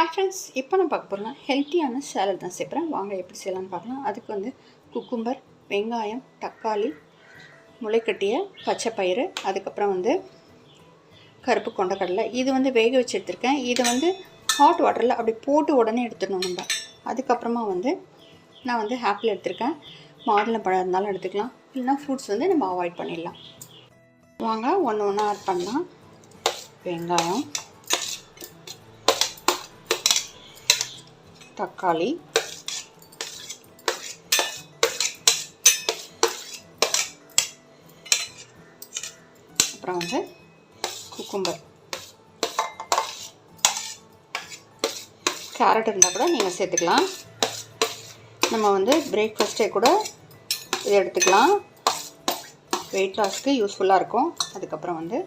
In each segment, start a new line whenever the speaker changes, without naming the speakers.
Hi friends இப்போ நான் பார்க்க போகிறேன் ஹெல்த்தியான சேலட் தான் சேர்ப்பேன் வாங்க எப்படி செய்யலாம்னு பார்க்கலாம். அதுக்கு வந்து குக்கும்பர் வெங்காயம் தக்காளி முளைக்கட்டிய பச்சை பயிறு அதுக்கப்புறம் வந்து கருப்பு கொண்டக்கடலை. இது வந்து வேக வச்சு எடுத்திருக்கேன். இதை வந்து ஹாட் வாட்டரில் அப்படி போட்டு உடனே எடுத்துடணும் நம்ம. அதுக்கப்புறமா வந்து நான் வந்து ஆப்பிள் எடுத்திருக்கேன். மாதுளை பழம் இருந்தாலும் எடுத்துக்கலாம். இல்லைனா ஃப்ரூட்ஸ் வந்து நம்ம அவாய்ட் பண்ணிடலாம். வாங்க ஒன்று ஒன்றா ஆட் பண்ணலாம். வெங்காயம். தக்காளி. அப்புறம் வந்து குக்கும்பர் கேரட் இருந்தால் கூட நீங்கள் சேர்த்துக்கலாம். நம்ம வந்து பிரேக்ஃபாஸ்ட்டே கூட இதை எடுத்துக்கலாம். வெயிட் லாஸ்க்கு யூஸ்ஃபுல்லாக இருக்கும். அதுக்கப்புறம் வந்து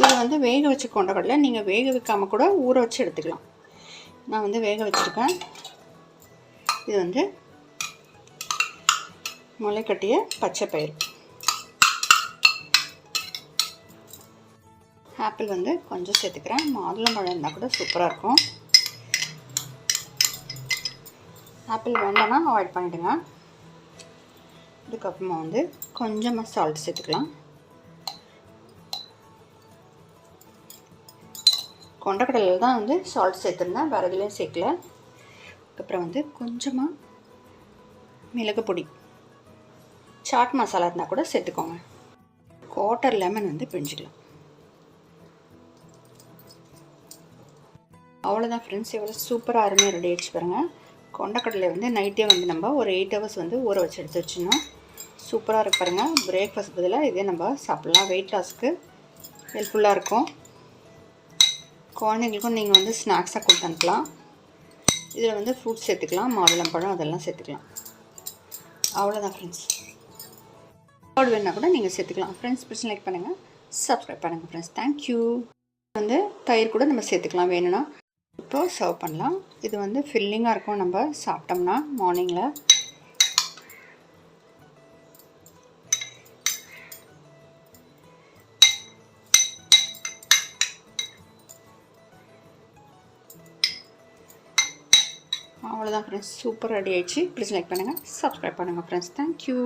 இது வந்து வேக வச்சு கொண்ட கடலை நீங்கள் வேக வைக்காமல் கூட ஊற வச்சு எடுத்துக்கலாம். நான் வந்து வேக வச்சுருக்கேன். இது வந்து முளைக்கட்டிய பச்சை பயிர் ஆப்பிள் வந்து கொஞ்சம் சேர்த்துக்கிறேன். மாதுளம்பழம் இருந்தால் கூட சூப்பராக இருக்கும். ஆப்பிள் வேண்டாம்னா அவாய்ட் பண்ணிவிடுங்க இதுக்கப்புறமா வந்து கொஞ்சமாக சால்ட் சேர்த்துக்கலாம். கொண்டக்கடலில் தான் வந்து சால்ட் சேர்த்துருந்தேன் வேறு எதுலேயும் சேர்க்கல. அதுக்கப்புறம் வந்து கொஞ்சமாக மிளகு பொடி. சாட் மசாலா இருந்தால் கூட சேர்த்துக்கோங்க. குவார்ட்டர் லெமன் வந்து பிழிஞ்சிக்கலாம் அவ்வளோதான் ஃப்ரெண்ட்ஸ் எவ்வளோ சூப்பராக அருமையாக ரெடி ஆகிடுச்சு பாருங்கள் கொண்டக்கடலை வந்து நைட்டே வந்து நம்ம ஒரு எயிட் ஹவர்ஸ் வந்து ஊற வச்சு எடுத்து வச்சிடணும். சூப்பராக இருக்கு பாருங்கள் பிரேக்ஃபாஸ்ட் பதிலாக இதே நம்ம சாப்பிட்லாம். வெயிட் லாஸ்க்கு ஹெல்ப்ஃபுல்லாக இருக்கும். குழந்தைங்களுக்கும் நீங்கள் வந்து ஸ்நாக்ஸாக கொடுத்து அனுப்பலாம். இதில் வந்து ஃப்ரூட்ஸ் சேர்த்துக்கலாம் மாதுளம்பழம் அதெல்லாம் சேர்த்துக்கலாம். அவ்வளோதான் ஃப்ரெண்ட்ஸ் சாப்பாடு வேணால் கூட நீங்கள் சேர்த்துக்கலாம். ஃப்ரெண்ட்ஸ் பிரச்சனை லைக் பண்ணுங்கள் சப்ஸ்கிரைப் பண்ணுங்கள் ஃப்ரெண்ட்ஸ் தேங்க்யூ வந்து தயிர் கூட நம்ம சேர்த்துக்கலாம். வேணும்னா இப்போ சர்வ் பண்ணலாம். இது வந்து ஃபில்லிங்காக இருக்கும். நம்ம சாப்பிட்டோம்னா மார்னிங்கில் அவ்வளோதான் ஃப்ரெண்ட்ஸ் சூப்பர் ரெடி ஆயிடுச்சு. ப்ளீஸ் லைக் பண்ணுங்கள் சப்ஸ்கிரைப் பண்ணுங்கள் ஃப்ரெண்ட்ஸ் தேங்க்யூ